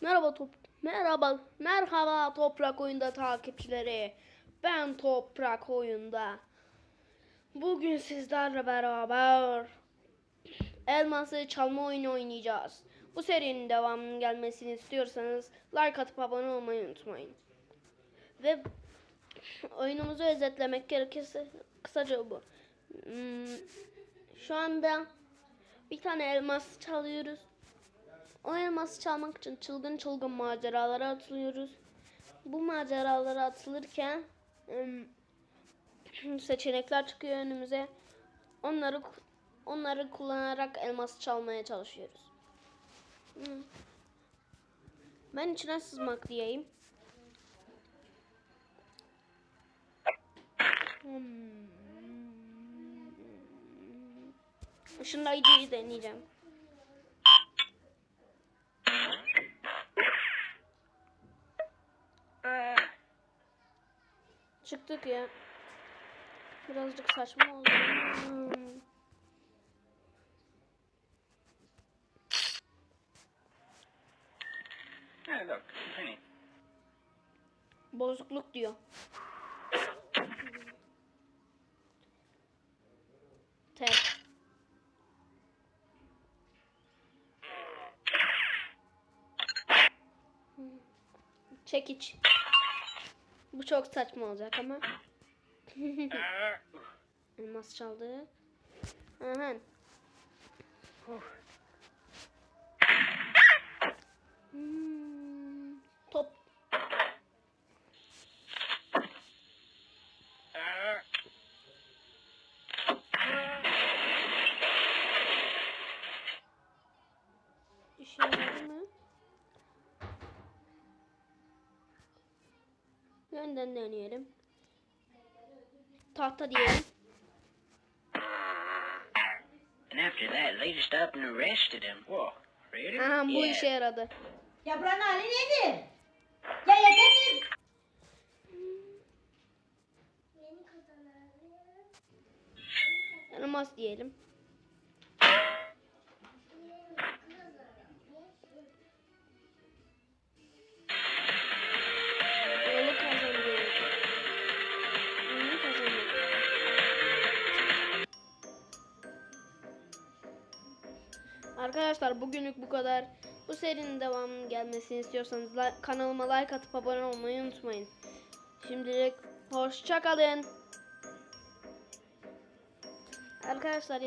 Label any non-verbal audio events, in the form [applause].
Merhaba top merhaba merhaba Toprak Oyunda takipçileri. Ben Toprak Oyunda. Bugün sizlerle beraber Elması çalma oyunu oynayacağız. Bu serinin devamının gelmesini istiyorsanız like atıp abone olmayı unutmayın. Ve oyunumuzu özetlemek gerekirse kısaca bu. Hmm, Şu anda bir tane elmas çalıyoruz. O elması çalmak için çılgın çılgın maceralara atılıyoruz. Bu maceralara atılırken [clears throat] seçenekler çıkıyor önümüze. Onları onları kullanarak elması çalmaya çalışıyoruz. Hmm. Ben içine sızmak diyeyim. Hmm. Işınlayıcıyı deneyeceğim. Çıktık ya. Birazcık saçma oldu. Hmm. Bozukluk diyor. Hmm. Çekiç. Bu çok saçma olacak ama. [laughs] Elmas çaldı. Aha. Hmm, top. İşe yaradı mı? Önden deneyelim. Tahta diyelim. And after that, they just up and arrested him. Whoa, really? Aha bu yeah. işe yaradı. Yaprağın hali nedir? Ya yeter Elmas diyelim. Arkadaşlar bugünlük bu kadar. Bu serinin devamının gelmesini istiyorsanız kanalıma like atıp abone olmayı unutmayın. Şimdilik hoşça kalın. Arkadaşlar